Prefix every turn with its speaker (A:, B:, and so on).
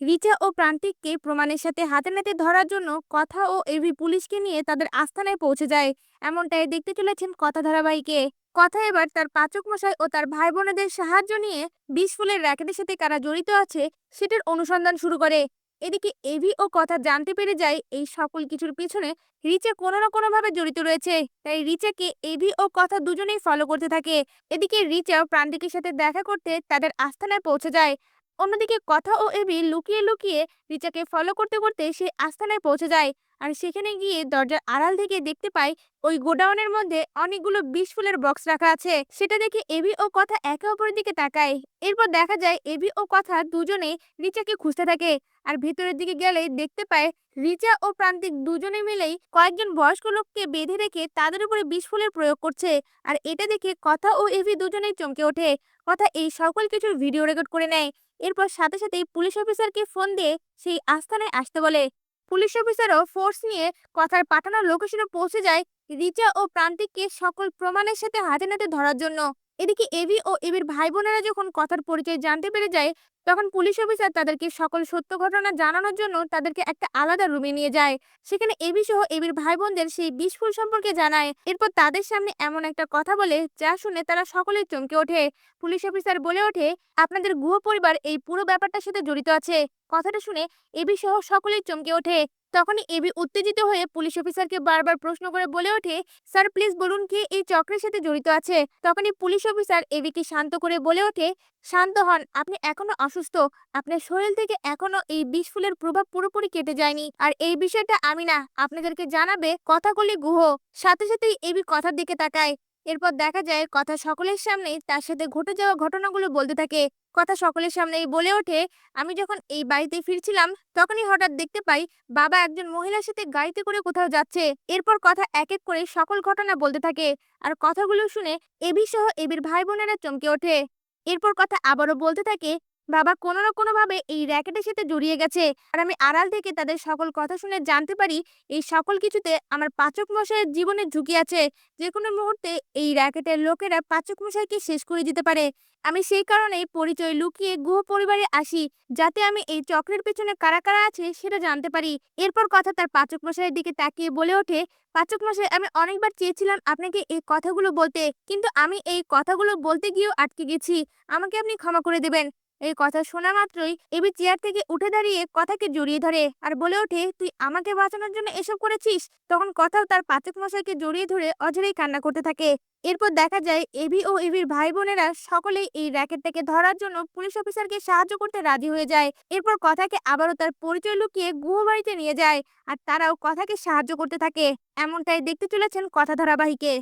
A: রিচা ও প্রান্তিককে প্রমাণের সাথে হাতে নাতে ধরার জন্য কথা ও এভি পুলিশকে নিয়ে তাদের আস্তানায় পৌঁছে যায়। এমনটাই দেখতে চলেছেন কথা ধারাবাহিকে। কথা এবার তার পাচক মশাই ও তার ভাই বোনেদের সাহায্য নিয়ে বিষ ফুলের র্যাকেটের সাথে কারা জড়িত আছে সেটার অনুসন্ধান শুরু করে। এদিকে এভি ও কথা জানতে পেরে যায় এই সকল কিছুর পিছনে রিচা কোনো না কোনো ভাবে জড়িত রয়েছে। তাই রিচাকে এভি ও কথা দুজনেই ফলো করতে থাকে। এদিকে রিচা প্রান্তিকের সাথে দেখা করতে তাদের আস্থানায় পৌঁছে যায়। অন্যদিকে কথা ও এভি লুকিয়ে লুকিয়ে রিচাকে ফলো করতে করতে সে আস্তানায় পৌঁছে যায়। আর সেখানে গিয়ে দরজার আড়াল থেকে দেখতে পায়, ওই গোডাউনের মধ্যে অনেকগুলো বিষ ফুলের বক্স রাখা আছে। সেটা দেখে এভি ও কথা একে অপরের দিকে তাকায়। এরপর দেখা যায় এভি ও কথা দুজনে রিচাকে খুঁজতে থাকে। আর ভেতরের দিকে গেলে দেখতে পায়, রিচা ও প্রান্তিক দুজনে মিলেই কয়েকজন বয়স্ক লোককে বেঁধে রেখে তাদের উপরে বিষ ফুলের প্রয়োগ করছে। আর এটা দেখে কথা ও এভি দুজনেই চমকে ওঠে। কথা এই সকল কিছুর ভিডিও রেকর্ড করে নেয়। এরপর সাথে সাথেই পুলিশ অফিসারকে ফোন দিয়ে সেই আস্থানে আসতে বলে। পুলিশ অফিসারও ফোর্স নিয়ে কথার পাঠানো লোকেশনে পৌঁছে যায় রিচা ও প্রান্তিককে সকল প্রমাণের সাথে হাতে নাতে ধরার জন্য। এদিকে এভি ও এবির ভাই বোনেরা যখন কথার পরিচয় জানতে পেরে যায়, তখন পুলিশ অফিসার তাদেরকে সকল সত্য ঘটনা জানানোর জন্য তাদেরকে একটা আলাদা রুমে নিয়ে যায়। সেখানে এবি সহ এবির ভাই বোনদের সেই বিস্ফোর সম্পর্কে জানায়। এরপর তাদের সামনে এমন একটা কথা বলে, যা শুনে তারা সকলেই চমকে ওঠে। পুলিশ অফিসার বলে ওঠে, আপনাদের গুহ পরিবার এই পুরো ব্যাপারটার সাথে জড়িত আছে। কথাটা শুনে এবি সহ সকলেই চমকে ওঠে। তখনই এবি উত্তেজিত হয়ে পুলিশ অফিসারকে বারবার প্রশ্ন করে বলে ওঠে, স্যার, প্লিজ বলুন কে এই চক্রের সাথে জড়িত আছে? তখনই পুলিশ অফিসার এবিকে শান্ত করে বলে ওঠে, শান্ত হন, আপনি এখনও অসুস্থ। আপনার শরীর থেকে এখনও এই বিষ ফুলের প্রভাব পুরোপুরি কেটে যায়নি। আর এই বিষয়টা আমি না, আপনাদেরকে জানাবে কথাকলি গুহ। সাথে সাথেই এবি কথার দিকে তাকায়। এরপর দেখা যায় কথা সকলের সামনেই তার সাথে ঘটে যাওয়া ঘটনাগুলো বলতে থাকে। কথা সকলের সামনেই বলে ওঠে। আমি যখন এই বাড়িতে ফিরছিলাম, তখনই হঠাৎ দেখতে পাই বাবা একজন মহিলার সাথে গাড়িতে করে কোথাও যাচ্ছে। এরপর কথা এক এক করে সকল ঘটনা বলতে থাকে আর কথাগুলো শুনে এবি সহ এবির ভাই বোনেরা চমকে ওঠে। এরপর কথা আবারও বলতে থাকে বাবা কোনো না কোনো ভাবে এই র্যাকেটের সাথে জড়িয়ে গেছে। আর আমি আড়াল থেকে তাদের সকল কথা শুনে জানতে পারি, এই সকল কিছুতে আমার পাচক মশাইয়ের জীবনে ঝুঁকি আছে। যে কোনো মুহূর্তে এই র্যাকেটের লোকেরা পাচক মশাইকে শেষ করে দিতে পারে। আমি সেই কারণেই পরিচয় লুকিয়ে গুহ পরিবারে আসি, যাতে আমি এই চক্রের পেছনে কারা কারা আছে সেটা জানতে পারি। এরপর কথা তার পাচক মশাইয়ের দিকে তাকিয়ে বলে ওঠে পাচক মশাই আমি অনেকবার চেয়েছিলাম আপনাকে এই কথাগুলো বলতে, কিন্তু আমি এই কথাগুলো বলতে গিয়েও আটকে গেছি। আমাকে আপনি ক্ষমা করে দেবেন। এই কথা শোনা মাত্রই এবি চেয়ার থেকে উঠে দাঁড়িয়ে কথাকে জড়িয়ে ধরে আর বলে ওঠে, তুই আমাকে বাঁচানোর জন্য এসব করেছিস? তখন কথাও তার পাচক মশাইকে জড়িয়ে ধরে অঝরেই কান্না করতে থাকে। এরপর দেখা যায় এবি ও এবির ভাই বোনেরা সকলেই এই র্যাকেটটাকে ধরার জন্য পুলিশ অফিসারকে সাহায্য করতে রাজি হয়ে যায়। এরপর কথাকে আবারও তার পরিচয় লুকিয়ে গুহবাড়িতে নিয়ে যায় আর তারাও কথাকে সাহায্য করতে থাকে। এমনটাই দেখতে চলেছেন কথা ধারাবাহিকে।